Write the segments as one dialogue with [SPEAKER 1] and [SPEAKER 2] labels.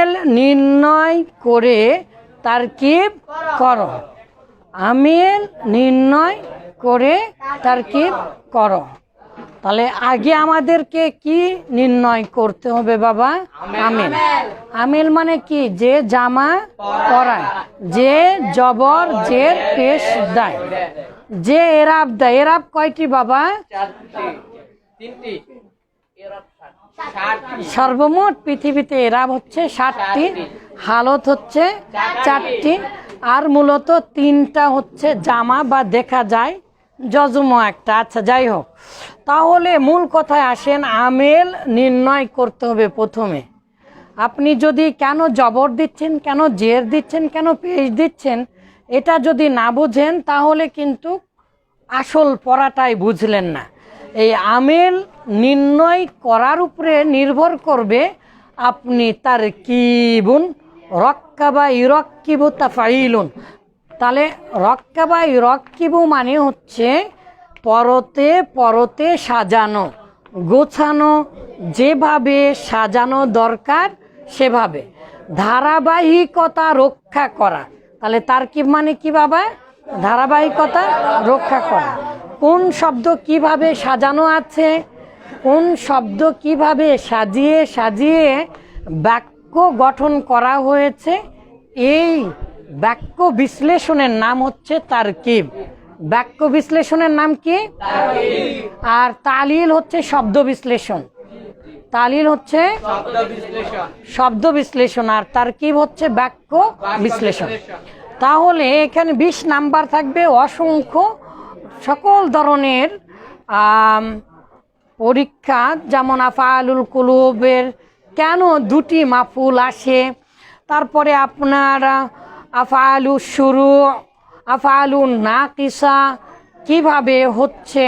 [SPEAKER 1] আমেল নির্ণয় করে তারকিব করো? আমেল নির্ণয় করে তারকিব করো? তাহলে আগে আমাদেরকে কি নির্ণয় করতে হবে বাবা? আমিল। আমিল মানে কি? যে জামা পরায়, যে জবর যে পেশ দেয়। যে এরাব দেয়। এরাব কয়টি বাবা?
[SPEAKER 2] তিনটি।
[SPEAKER 1] সর্বমোট পৃথিবীতে এরাব হচ্ছে ষাটটি হালত হচ্ছে চারটি আর মূলত তিনটা হচ্ছে জামা বা দেখা যায় যজম একটা। আচ্ছা যাই হোক। তাহলে মূল কথায় আসেন আমেল নির্ণয় করতে হবে প্রথমে। আপনি যদি কেন জবর দিচ্ছেন কেন জের দিচ্ছেন কেন পেশ দিচ্ছেন এটা যদি না বোঝেন তাহলে কিন্তু আসল পড়াটাই বুঝলেন না। এই আমেল নির্ণয় করার উপরে নির্ভর করবে আপনি তার কিবুন রক্কাবা ইরক্কিবু তাফাইলুন তাহলে রক্কাবা ইরক্কিবু মানে হচ্ছে পরতে পরতে সাজানো, গোছানো, যেভাবে সাজানো দরকার সেভাবে। ধারাবাহিকতা রক্ষা করা। তাহলে তার কি মানে কি বাবা? ধারাবাহিকতা রক্ষা করা। কোন শব্দ কীভাবে সাজানো আছে কোন শব্দ কীভাবে সাজিয়ে সাজিয়ে বাক্য গঠন করা হয়েছে এই বাক্য বিশ্লেষণের নাম হচ্ছে তারকিব। বাক্য বিশ্লেষণের নাম কি? আর তালিল হচ্ছে শব্দ বিশ্লেষণ। তালিল হচ্ছে
[SPEAKER 2] শব্দ বিশ্লেষণ।
[SPEAKER 1] আর তারকিব হচ্ছে বাক্য বিশ্লেষণ। তাহলে এখানে বিশ নাম্বার থাকবে অসংখ্য সকল ধরনের পরীক্ষা, যেমন আফালুল কুলুবের কেন দুটি মাফুল আসে, তারপরে আপনার আফালু শুরু আফালুল নাকিসা কীভাবে হচ্ছে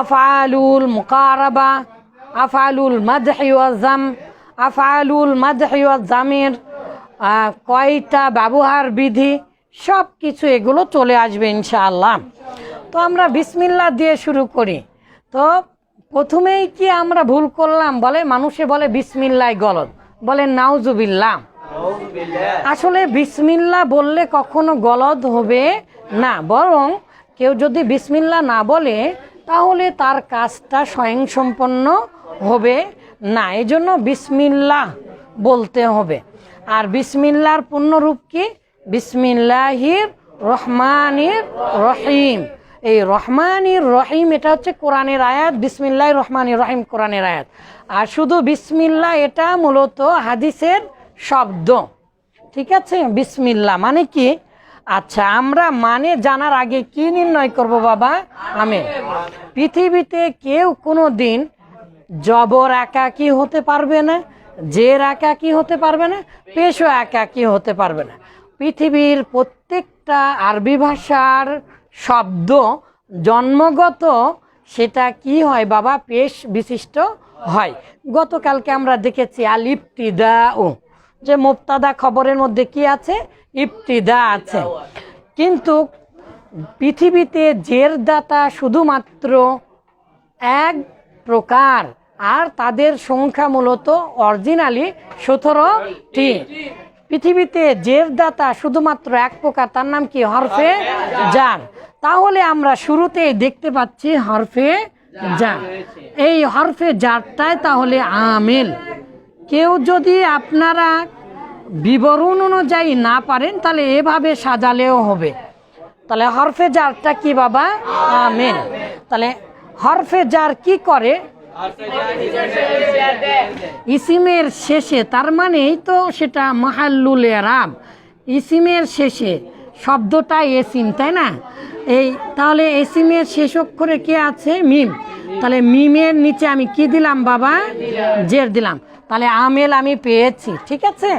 [SPEAKER 1] আফালুল মুকারাবা আফালুল মাদহিওয়াজাম আফালুল মাদহিওয়াজামের কয়টা ব্যবহার বিধি সব কিছু এগুলো চলে আসবে ইনশাআল্লাহ। তো আমরা বিসমিল্লা দিয়ে শুরু করি। তো প্রথমেই কি আমরা ভুল করলাম? বলে, মানুষে বলে বিসমিল্লাই গলত বলে, নাউজুবিল্লাহ। আসলে বিসমিল্লা বললে কখনো গলদ হবে না। বরং কেউ যদি বিসমিল্লা না বলে, তাহলে তার কাজটা স্বয়ংসম্পন্ন হবে না। এই জন্য বিসমিল্লাহ বলতে হবে। আর বিসমিল্লার পূর্ণরূপ কি? বিসমিল্লাহির রহমানির রহিম। এই রহমানির রহিম, এটা হচ্ছে কোরআনের আয়াত। বিসমিল্লাহ রহমানির রহিম, কোরআনের আয়াত। আর শুধু বিসমিল্লাহ, এটা মূলত হাদিসের শব্দ। ঠিক আছে? বিসমিল্লা মানে কি? আচ্ছা আমরা মানে জানার আগে কি নির্ণয় করব বাবা? আমি। পৃথিবীতে কেউ কোনো দিন জবর একাকি হতে পারবে না, জের একাকি হতে পারবে না পেশও একাকি হতে পারবে না। পৃথিবীর প্রত্যেকটা আরবি ভাষার শব্দ জন্মগত সেটা কি হয়? বাবা, পেশ বিশিষ্ট হয়। গতকালকে আমরা দেখেছি আল ইফতিদা ও যে মুক্তাদা খবরের মধ্যে কি আছে? ইফতিদা আছে। কিন্তু পৃথিবীতে জের দাতা শুধুমাত্র এক প্রকার, আর তাদের সংখ্যা মূলত অরিজিনালি সতেরোটি। পৃথিবীতে জের দাতা শুধুমাত্র এক প্রকার তার নাম কি? হরফে জার তাহলে আমরা শুরুতেই দেখতে পাচ্ছি হরফে জার এই হরফে জারটাই তাহলে আমেল। কেউ যদি আপনারা বিবরণ অনুযায়ী না পারেন তাহলে এভাবে সাজালেও হবে। তাহলে হরফে জারটা কি বাবা? আমেল। তাহলে হরফে জার কি করে? ইসিমের শেষে, তার মানেই তো সেটা মাহাল্লুল এরাব ইসিমের শেষে শব্দটা এসিম, তাই না? এই, তাহলে এসিমের শেষ অক্ষরে কে আছে? মিম। তাহলে মিমের নিচে আমি কি দিলাম বাবা? জের দিলাম। তাহলে আমেল আমি পেয়েছি, ঠিক আছে?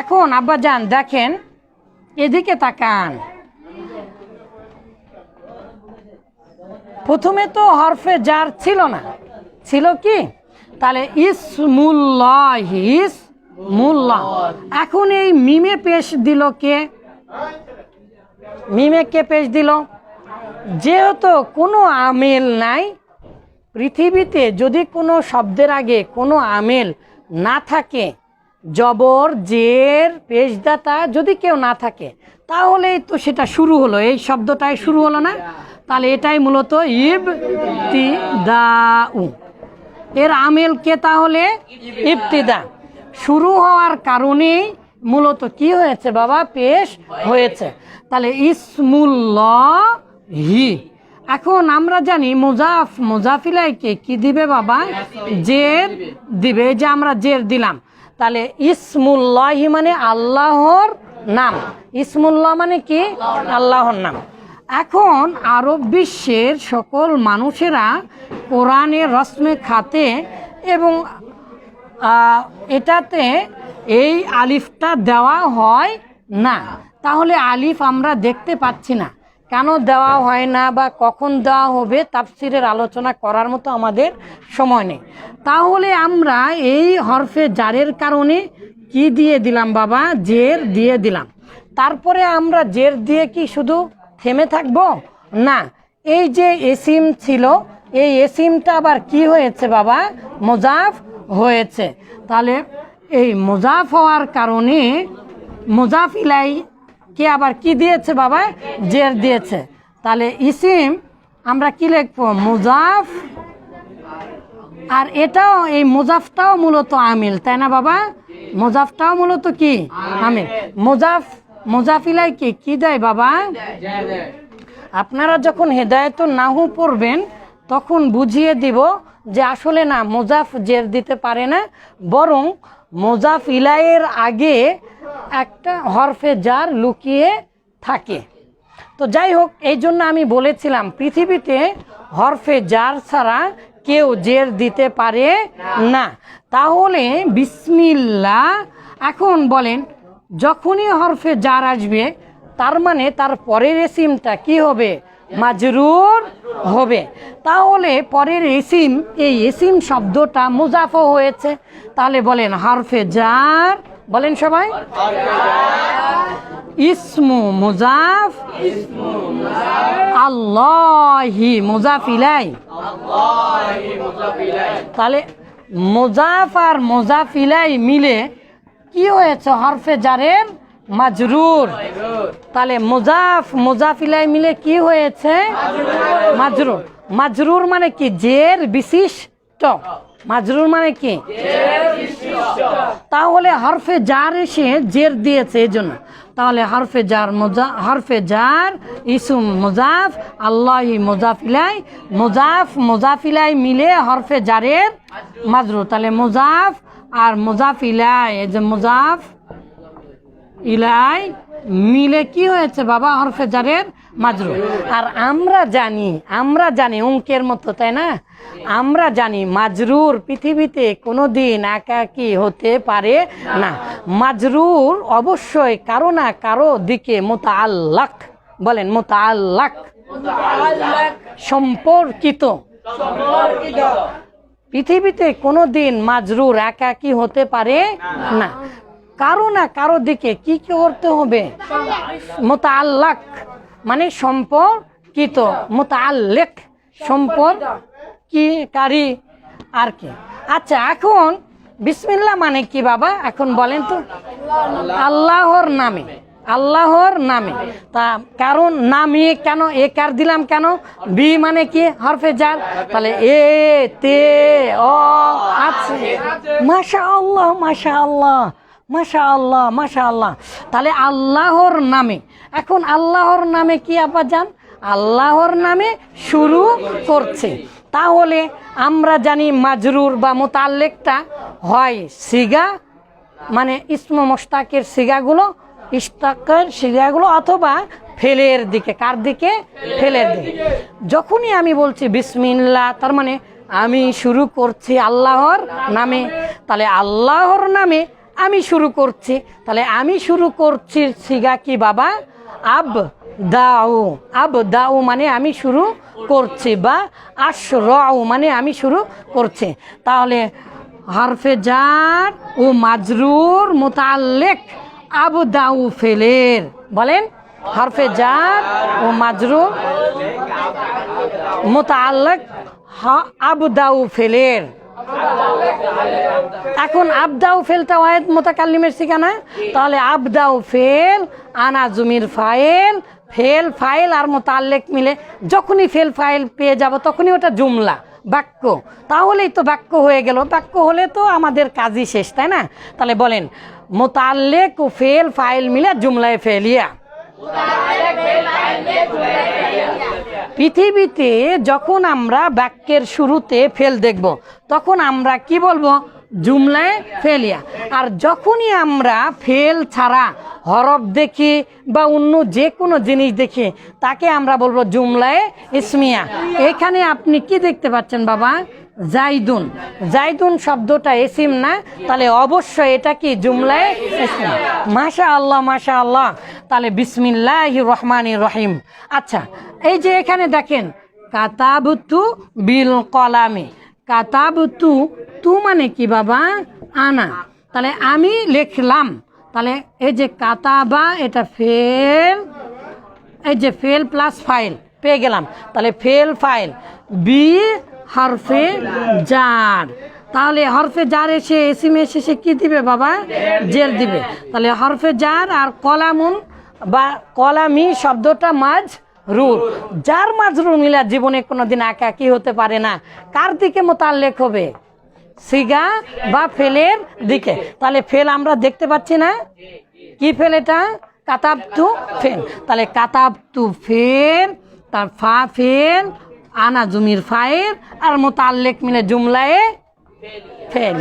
[SPEAKER 1] এখন আব্বা যান দেখেন, এদিকে তাকান। প্রথমে তো হরফে জার ছিল না। ছিল কি? তাহলে ইসমুল্লাহ ইসমুল্লাহ। এখন এই মিমে পেশ দিল কে? মিমে কে পেশ দিল? যেহেতু কোনো আমেল নাই, পৃথিবীতে যদি কোনো শব্দের আগে কোনো আমেল না থাকে, জবর, জের, পেশদাতা যদি কেউ না থাকে, তাহলেই তো সেটা শুরু হলো। এই শব্দটাই শুরু হলো না? তাহলে এটাই মূলত ইব তি দা এর আমেল কে তাহলে? ইফতিদা শুরু হওয়ার কারণেই মূলত কি হয়েছে বাবা? পেশ হয়েছে। তাহলে হি এখন আমরা জানি মুজাফ মুজাফিলাইকে কি? দিবে বাবা? জের দিবে। যে আমরা জের দিলাম। তাহলে ইসমুল্লাহি মানে আল্লাহর নাম। ইসমুল্লাহ মানে কি? আল্লাহর নাম। এখন আরব বিশ্বের সকল মানুষেরা কোরআনের রসমে খাতে এবং এটাতে এই আলিফটা দেওয়া হয় না। তাহলে আলিফ আমরা দেখতে পাচ্ছি না। কেন দেওয়া হয় না বা কখন দেওয়া হবে তাফসিরের আলোচনা করার মতো আমাদের সময় নেই। তাহলে আমরা এই হরফে জারের কারণে কি দিয়ে দিলাম বাবা? জের দিয়ে দিলাম। তারপরে আমরা জের দিয়ে কি শুধু থেমে থাকব? না। এই যে এসিম ছিল, এই এসিমটা আবার কি হয়েছে বাবা? মোজাফ হয়েছে। তাহলে এই মোজাফ হওয়ার কারণে মোজাফ ইলাই কে আবার কি দিয়েছে বাবা? জের দিয়েছে। তাহলে ইসিম, আমরা কি লিখব? মুজাফ। আর এটাও, এই মোজাফটাও মূলত আমিল, তাই না বাবা? মোজাফটাও মূলত কি? আমিল। মোজাফ মোজাফিলাই কি? কি দেয় বাবা? আপনারা যখন হেদায়ত নাহু পড়বেন, তখন বুঝিয়ে দিব যে আসলে না, মোজাফ জের দিতে পারে না, বরং মোজাফ ইলাইয়ের আগে একটা হরফে জার লুকিয়ে থাকে। তো যাই হোক, এই জন্য আমি বলেছিলাম, পৃথিবীতে হরফে জার ছাড়া কেউ জের দিতে পারে না। তাহলে বিসমিল্লা এখন বলেন যখনই হরফে জার আসবে, তার মানে তার পরের এসিমটা কি হবে? মাজরুর হবে। তাহলে পরের এসিম, এই এসিম শব্দটা মুজাফ হয়েছে। তাহলে বলেন হরফে জার, বলেন সবাই। ইসমু মুজাফ, আল্লাহি মুজাফ ইলাই। তাহলে মোজাফ আর মোজাফ ইলাই মিলে কি হয়েছে? হরফে জারের মাজরুর। তাহলে মোজাফ মোজাফ ইলাই মিলে কি হয়েছে? মাজরুর। মাজরুর। মানে কি? জের বিশিষ্ট। মাজরুর মানে কি? তাহলে হরফে জার এসে জের দিয়েছে এই জন্য। তাহলে হরফে জার মোজা হরফে জার ইসুম মোজাফ আল্লাহি মোজাফিলাই মোজাফ মোজাফিলাই মিলে হরফে জারের মাজরুর। তাহলে মোজাফ আর মোজাফিলাই এই যে মোজাফ ইলাই মিলে কি হয়েছে বাবা? হরফে জারের মাজরু। আর আমরা জানি আমরা জানি অঙ্কের মতো তাই না? আমরা জানি মাজরুর পৃথিবীতে কোনো দিন একাকি হতে পারে না। মাজরুর অবশ্যই কারও না কারও দিকে মোতাল্লাক বলেন মোতাল্লাক সম্পর্কিত। পৃথিবীতে কোনো দিন মাজরুর একাকী হতে পারে না। কারও না কারও দিকে কি কি করতে হবে? মোতাল্লাক মানে সম্পর্কিত মোতাল্লেক সম্পদ কি কারি আর কি। আচ্ছা এখন বিসমিল্লা মানে কি বাবা? এখন বলেন তো, আল্লাহর নামে। আল্লাহর নামে। তা কারণ নামিয়ে কেন, এ কার দিলাম কেন? বি মানে কি? হরফে যার তাহলে এ, তে, অ, আছে। মাশা আল্লাহ মাশা আল্লাহ মাশা আল্লাহ মাশা আল্লাহ তাহলে আল্লাহর নামে। এখন আল্লাহর নামে কি আপা যান আল্লাহর নামে শুরু করছে। তাহলে আমরা জানি মাজরুর বা মোতাল্লেকটা হয় সিগা মানে ইসমু মোস্তাকের সিগাগুলো ইস্তাকের সিগাগুলো অথবা ফেলের দিকে, কার দিকে? ফেলের দিকে। যখনই আমি বলছি বিসমিল্লা তার মানে আমি শুরু করছি আল্লাহর নামে। তাহলে আল্লাহর নামে আমি শুরু করছি। তাহলে আমি শুরু করছি সিগা কি বাবা? আব দাও আব দাও মানে আমি শুরু করছি বা আশরাউ মানে আমি শুরু করছি। তাহলে হরফে জার ও মাজরুর মোতাল্লেক আবু দাউ ফেলের বলেন, হরফে জার ও মাজরুর মোতাল্লেক আবু দাউ ফেলের এখন আবদাউ ফেলটা ওয়াহেদ মোতাকাল্লিমের ঠিকানা? তাহলে আবদাউ ফেল আনা জুমির ফাইল ফেল ফাইল আর মোতাল্লেক মিলে যখনই ফেল ফাইল পেয়ে যাব তখনই ওটা জুমলা, বাক্য। তাহলেই তো বাক্য হয়ে গেল। বাক্য হলে তো আমাদের কাজই শেষ, তাই না? তাহলে বলেন মোতাল্লেক ফেল ফাইল মিলে জুমলায় ফেলিয়া পৃথিবীতে যখন আমরা বাক্যের শুরুতে ফেল দেখব, তখন আমরা কি বলব? জুমলায় ফেলিয়া আর যখনই আমরা ফেল ছাড়া হরফ দেখি বা অন্য যে কোনো জিনিস দেখি, তাকে আমরা বলব জুমলায় ইসমিয়া। এখানে আপনি কি দেখতে পাচ্ছেন বাবা? জাইদুন। জাইদুন শব্দটা এসিম না, তাহলে অবশ্যই এটা কি জুমলায়? ইসমিয়া মাশা আল্লাহ মাশা আল্লাহ তাহলে বিসমিল্লাহ রহমান রহিম। আচ্ছা এই যে এখানে দেখেন, কাতাবতু বিল কলামে। কাতাবতু তু মানে কি বাবা? আনা। তাহলে আমি লিখলাম, তাহলে এই যে কাতাবা, এটা ফেল, এই যে ফেল প্লাস ফাইল, পেয়ে গেলাম। তাহলে ফেল ফাইল, বি হরফে জার। তাহলে হরফে জার এসে এসি এসিমে সে কী দিবে বাবা? জেল দিবে। তাহলে হরফে জার আর কলামুন বা কলামি শব্দটা মাঝ রুর যার মাজরুর মিলা জীবনে কোনোদিন একাকি হতে পারে না। কার দিকে মোতাল্লেক হবে? সিগা বা ফেলের দিকে। তাহলে ফেল আমরা দেখতে পাচ্ছি না। কি ফেল এটা? কাতাবতু ফেল। তাহলে কাতাবতু ফেল, তার ফা ফেল আনা জুমির ফায়ের আর মোতাল্লেক মিলে জুমলায় ফেল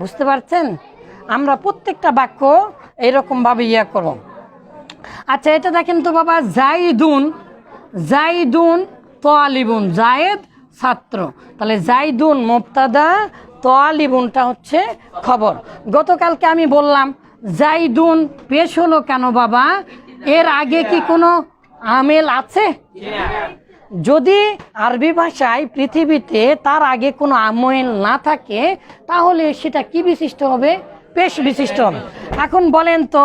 [SPEAKER 1] বুঝতে পারছেন? আমরা প্রত্যেকটা বাক্য এইরকমভাবে ইয়া করব। আচ্ছা এটা দেখেন তো বাবা, জাইদুন জাইদুন তোয়ালিবুন, জায়েদ ছাত্র। তাহলে জাইদুন মোপ্তাদা তোয়ালিবুনটা হচ্ছে খবর। গতকালকে আমি বললাম, জাইদুন পেশ হলো কেন বাবা? এর আগে কি কোনো আমেল আছে? যদি আরবি ভাষায় পৃথিবীতে তার আগে কোনো আমেল না থাকে, তাহলে সেটা কি বিশিষ্ট হবে? পেশ বিশিষ্ট হবে। এখন বলেন তো,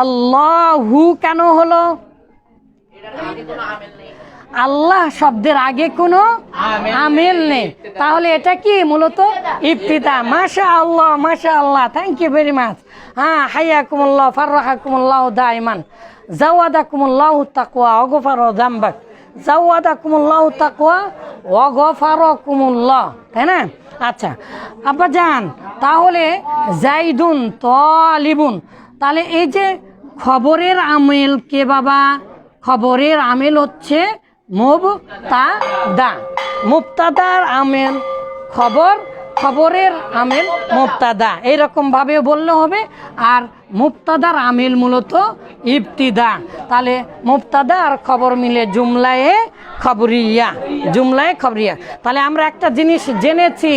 [SPEAKER 1] আল্লাহু কেন হলো? আল্লাহ শব্দের আগে কোনো আমেল নেই। তাহলে এটা কি মূলত? ইফতিতা মাশা আল্লাহ মাশা আল্লাহ থ্যাংক ইউ ভেরি মাচ হ্যাঁ হাইয়াকুমুল্লাহ, ফাররাহাকুমুল্লাহ দাইমান জাওয়াদাকুমুল্লাহ তাকওয়া অগফার জাম্বাক জাওয়াদাকুমুল্লাহ অগফার কুমুল্লাহ তাই না? আচ্ছা আব্বা যান তাহলে জাইদুন তলিবুন। তাহলে এই যে খবরের আমেল কে বাবা? খবরের আমেল হচ্ছে মুবতাদা। মুবতাদার আমেল খবর খবরের আমেল মুক্তাদা এইরকম ভাবে বললে হবে, আর মুক্তাদার আমেল মূলত ইফতিদা তাহলে মুক্তাদা আর খবর মিলে জুমলায়ে খবরিয়া জুমলায়ে খবরিয়া। তাহলে আমরা একটা জিনিস জেনেছি।